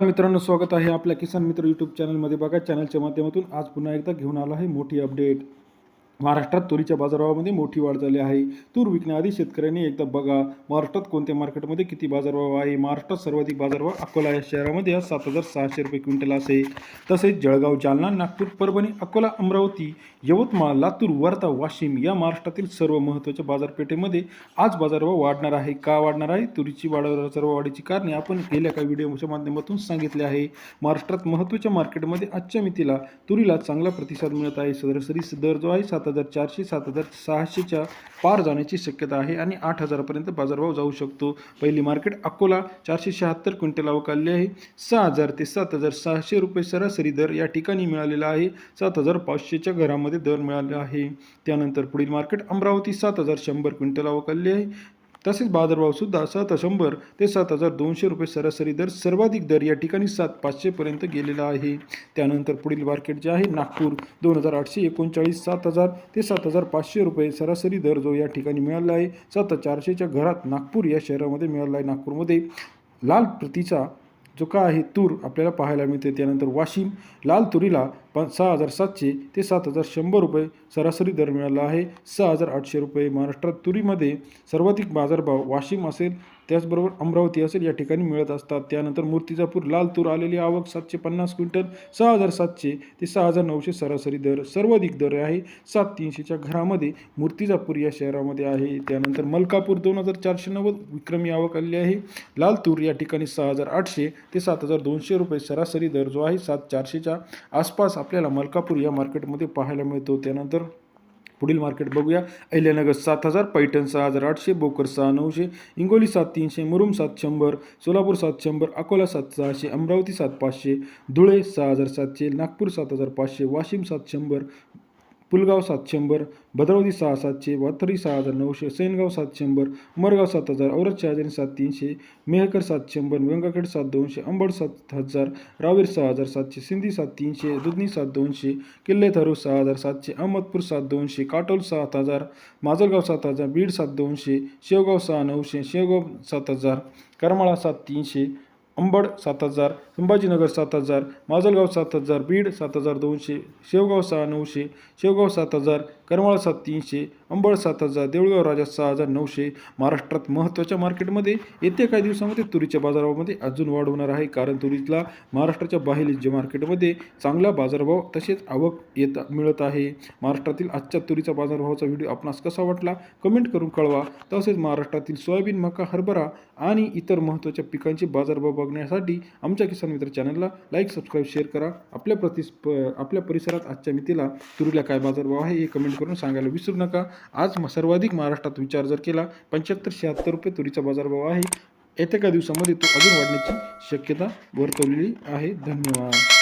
मित्रांनो स्वागत आहे आपल्या किसान मित्र यूट्यूब चॅनलमध्ये बघा चॅनलच्या माध्यमातून आज पुन्हा एकदा घेऊन आला आहे मोठी अपडेट महाराष्ट्रात तुरीच्या बाजारभावामध्ये मोठी वाढ झाली आहे. तूर विकण्याआधी शेतकऱ्यांनी एकदा बघा महाराष्ट्रात कोणत्या मार्केटमध्ये किती बाजारभाव आहे? महाराष्ट्रात सर्वाधिक बाजारभाव अकोला या शहरामध्ये आज सात हजार सहाशे रुपये क्विंटल असे. तसेच जळगाव जालना नागपूर परभणी अकोला अमरावती यवतमाळ लातूर वर्धा वाशिम या महाराष्ट्रातील सर्व महत्त्वाच्या बाजारपेठेमध्ये आज बाजारभाव वाढणार आहे. का वाढणार आहे? तुरीची वाढ सर्व वाढीची कारणे आपण गेल्या काही व्हिडिओच्या माध्यमातून सांगितले आहे. महाराष्ट्रात महत्त्वाच्या मार्केटमध्ये आजच्या मितीला तुरीला चांगला प्रतिसाद मिळत आहे. सरासरी दर जो आहे सात हजार चारशे सात हजार सहाशेच्या पार जाण्याची शक्यता आहे आणि आठ हजारापर्यंत बाजारभाव जाऊ शकतो. पहिली मार्केट अकोला चारशे शहात्तर क्विंटल अवकालली आहे. सहा हजार ते सात हजार सहाशे रुपये सरासरी दर या ठिकाणी मिळालेला आहे. सात हजार पाचशेच्या घरामध्ये दर मिळाला आहे. त्यानंतर पुढील मार्केट अमरावती सात हजार शंभर क्विंटल अवकालली आहे. तसेच बाजारभावसुद्धा सात शंभर ते सात हजार दोनशे रुपये सरासरी दर सर्वाधिक दर या ठिकाणी सात पाचशेपर्यंत गेलेला आहे. त्यानंतर पुढील मार्केट जे आहे नागपूर दोन हजार आठशे एकोणचाळीस सात हजार ते सात हजार पाचशे रुपये सरासरी दर जो या ठिकाणी मिळाला आहे सात चारशेच्या घरात नागपूर या शहरामध्ये मिळाला आहे. नागपूरमध्ये लाल प्रतीचा जो का आहे तूर आपल्याला पाहायला मिळते त्यानंतर वाशिम लाल तुरीला पण सहा हजार सातशे ते सात हजार शंभर रुपये सरासरी दर मिळाला आहे. सहा हजार आठशे रुपये महाराष्ट्रात तुरीमध्ये सर्वाधिक बाजारभाव वाशिम असेल त्याचबरोबर अमरावती असेल या ठिकाणी मिळत असतात. त्यानंतर मूर्तिजापूर लाल तूर आलेली आवक सातशे पन्नास क्विंटल सहा हजार सातशे ते सहा हजार नऊशे सरासरी दर सर्वाधिक दर आहे. सात तीनशेच्या घरामध्ये मूर्तिजापूर या शहरामध्ये आहे. त्यानंतर मलकापूर दोन हजार चारशे नव्वद विक्रमी आवक आलेली आहे. लाल तूर या ठिकाणी सहा हजार आठशे ते सात हजार दोनशे रुपये सरासरी दर जो आहे सात चारशेच्या आसपास आपल्याला मलकापूर या मार्केटमध्ये पाहायला मिळतो. त्यानंतर पुढील मार्केट बघूया. अहिल्यानगर सात हजार पैठण सहा हजार आठशे बोकर सहा नऊशे हिंगोली सात तीनशे मुरुम सात शंभर सोलापूर सात शंभर अकोला सात सहाशे अमरावती सात पाचशे धुळे सहा हजार सातशे नागपूर सात हजार पाचशे वाशिम सात शंभर पुलगाव सात शंभर भद्रावती सहा सातशे वाथरी सहा हजार नऊशे सैनगाव सात शंभर मरगाव सात हजार औरत शहाजनी सात तीनशे मेहकर सात शंभर व्यंगाखेड सात दोनशे अंबड सात हजार रावेर सहा हजार सातशे सिंधी सात तीनशे दुधनी सात दोनशे किल्ले थरू सहा हजार सातशे अहमदपूर सात दोनशे काटोल सात हजार माजलगाव सात हजार बीड सात दोनशे शेवगाव सहा नऊशे शेवगाव सात हजार करमाळा सात तीनशे अंबड सात हजार संभाजीनगर सात हजार माजलगाव सात हजार बीड सात हजार दोनशे शेवगाव सहा नऊशे शेवगाव सात हजार करमाळा सात तीनशे अंबड सात हजार देऊळगाव राजा सहा हजार नऊशे. महाराष्ट्रात महत्त्वाच्या मार्केटमध्ये येत्या काही दिवसामध्ये तुरीच्या बाजारामध्ये अजून वाढ होणार आहे. कारण तुरीला महाराष्ट्राच्या बाहेर जे मार्केटमध्ये चांगला बाजारभाव तसेच आवक येत मिळत आहे. महाराष्ट्रातील आजच्या तुरीचा बाजारभावाचा व्हिडिओ आपणास कसा वाटला? कमेंट करून कळवा. तसेच महाराष्ट्रातील सोयाबीन मका हरभरा आणि इतर महत्त्वाच्या पिकांचे बाजारभाव बघण्यासाठी आमच्या किसान मित्र चॅनलला लाईक सबस्क्राईब शेअर करा. आपल्या प्रतिस आपल्या परिसरात आजच्या मितीला तुरीला काय बाजारभाव आहे हे कमेंट करून सांगायला विसरू नका. आज म- सर्वाधिक महाराष्ट्रात विचार जर केला पंच्याहत्तर शहात्तर रुपये तुरीचा बाजारभाव आहे. येत्या काही दिवसामध्ये तो अजून वाढण्याची शक्यता वर्तवलेली आहे. धन्यवाद.